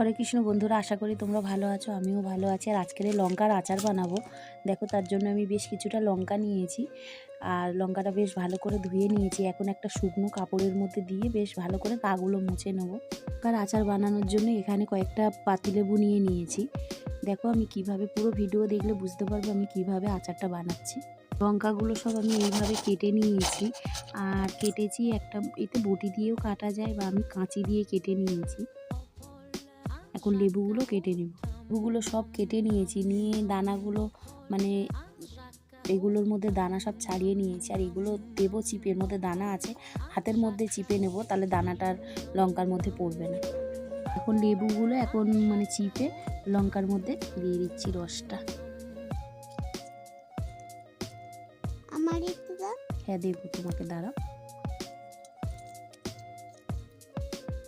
হরে কৃষ্ণ বন্ধুরা, আশা করি তোমরা ভালো আছো, আমিও ভালো আছি। আর আজকের এই লঙ্কার আচার বানাবো। দেখো, তার জন্য আমি বেশ কিছুটা লঙ্কা নিয়েছি। আর লঙ্কাটা বেশ ভালো করে ধুয়ে নিয়েছি। এখন একটা শুকনো কাপড়ের মধ্যে দিয়ে বেশ ভালো করে পাগুলো মুছে নেব। লঙ্কার আচার বানানোর জন্য এখানে কয়েকটা পাতিলেবু নিয়ে নিয়েছি। দেখো, আমি কীভাবে পুরো ভিডিও দেখলে বুঝতে পারব আমি কীভাবে আচারটা বানাচ্ছি। লঙ্কাগুলো সব আমি এইভাবে কেটে নিয়েছি। আর কেটেছি একটা, এতে বটি দিয়েও কাটা যায় বা আমি কাঁচি দিয়ে কেটে নিয়েছি। এখন লেবুগুলো কেটে নেব। লেবুগুলো সব কেটে নিয়েছি নিয়ে দানাগুলো মানে এগুলোর মধ্যে দানা সব ছাড়িয়ে নিয়েছি। আর এগুলো দেবো চিপের মধ্যে দানা আছে হাতের মধ্যে চিপে নেব তাহলে দানাটার লঙ্কার মধ্যে পড়বে না। এখন লেবুগুলো এখন মানে চিপে লঙ্কার মধ্যে দিয়ে দিচ্ছি রসটা। আমার হ্যাঁ দেবো তোমাকে দাঁড়াও।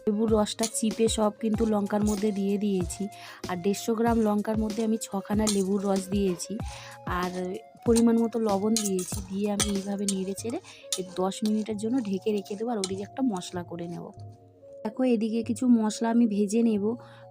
লেবুর রসটা চিপে সব কিন্তু লঙ্কার মধ্যে দিয়ে দিয়েছি। আর দেড়শো গ্রাম লঙ্কার মধ্যে আমি ছখানা লেবুর রস দিয়েছি। আর পরিমাণ মতো লবণ দিয়েছি। দিয়ে আমি এইভাবে নেড়ে এই দশ মিনিটের জন্য ঢেকে রেখে দেবো আর ওদিকে একটা মশলা করে নেব। দেখো এদিকে কিছু মশলা আমি ভেজে নেব।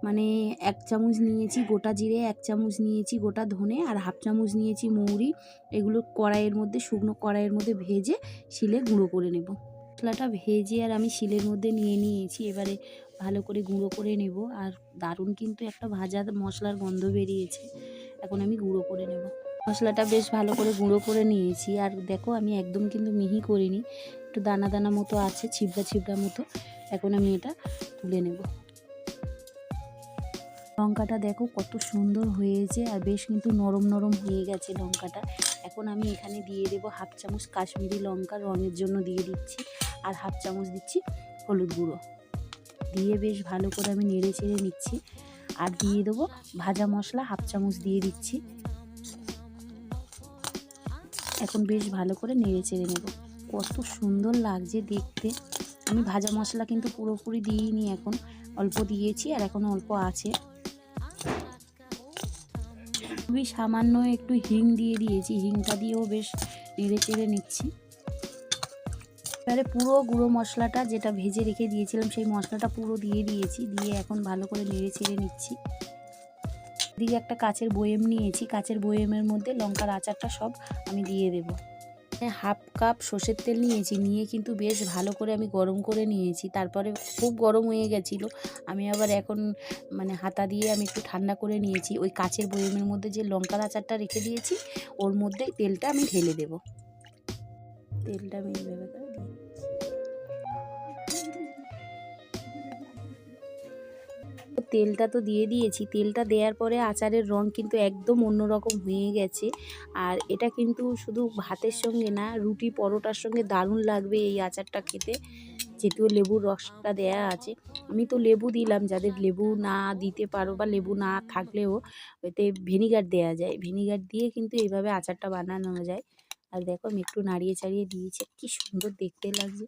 মানে এক চামচ নিয়েছি গোটা জিরে, এক চামচ নিয়েছি গোটা ধনে, আর হাফ চামচ নিয়েছি মৌরি। এগুলো কড়াইয়ের মধ্যে, শুকনো কড়াইয়ের মধ্যে ভেজে শিলে গুঁড়ো করে নেব। মশলাটা ভেজে আর আমি শিলের মধ্যে নিয়ে নিয়েছি। এবারে ভালো করে গুঁড়ো করে নেব। আর দারুণ কিন্তু একটা ভাজা মশলার গন্ধ বেরিয়েছে। এখন আমি গুঁড়ো করে নেব। মশলাটা বেশ ভালো করে গুঁড়ো করে নিয়েছি। আর দেখো আমি একদম কিন্তু মিহি করিনি। একটু দানা দানা মতো আছে, ছিবড়া ছিবড়া মতো। এখন আমি এটা তুলে নেব। লঙ্কাটা দেখো কত সুন্দর হয়েছে আর বেশ কিন্তু নরম নরম হয়ে গেছে লঙ্কাটা। এখন আমি এখানে দিয়ে দেবো হাফ চামচ কাশ্মীরি লঙ্কা রঙের জন্য দিয়ে দিচ্ছি আর হাফ চামচ দিচ্ছি হলুদ গুঁড়ো। দিয়ে বেশ ভালো করে আমি নেড়ে চেড়ে নিচ্ছি আর দিয়ে দেবো ভাজা মশলা হাফ চামচ দিয়ে দিচ্ছি। এখন বেশ ভালো করে নেড়ে চেড়ে নেব। কত সুন্দর লাগছে দেখতে। আমি ভাজা মশলা কিন্তু পুরোপুরি দিইনি এখন। অল্প দিয়েছি আর এখন অল্প আছে। খুবই সামান্য একটু হিং দিয়ে দিয়েছি। হিংটা দিয়েও বেশ নেড়ে চেড়ে নিচ্ছি। এবারে পুরো গুঁড়ো মশলাটা যেটা ভেজে রেখে দিয়েছিলাম, সেই মশলাটা পুরো দিয়ে দিয়েছি। দিয়ে এখন ভালো করে নেড়ে চেড়ে নিচ্ছি। দিয়ে একটা কাচের বয়েম নিয়েছি। কাচের বয়েমের মধ্যে লঙ্কার আচারটা সব আমি দিয়ে দেবো। হাফ কাপ সর্ষের তেল নিয়েছি, নিয়ে কিন্তু বেশ ভালো করে আমি গরম করে নিয়েছি। তারপরে খুব গরম হয়ে গেছিল। আমি আবার এখন মানে হাতা দিয়ে আমি একটু ঠান্ডা করে নিয়েছি। ওই কাচের বয়মের মধ্যে যে লঙ্কার আচারটা রেখে দিয়েছি, ওর মধ্যে তেলটা আমি ঢেলে দেবো। তেলটা আমি তেলটা তো দিয়ে দিয়েছি। তেলটা দেওয়ার পরে আচারের রং কিন্তু একদম অন্যরকম হয়ে গেছে। আর এটা কিন্তু শুধু ভাতের সঙ্গে না, রুটি পরোটার সঙ্গে দারুণ লাগবে এই আচারটা খেতে। যেহেতু লেবুর রসটা দেয়া আছে। আমি তো লেবু দিলাম, যাদের লেবু না দিতে পারো বা লেবু না থাকলেও এতে ভিনিগার দেয়া যায়। ভিনিগার দিয়ে কিন্তু এইভাবে আচারটা বানানো যায়। আর দেখো আমি একটু নাড়িয়ে চাড়িয়ে দিয়েছি, কি সুন্দর দেখতে লাগছে।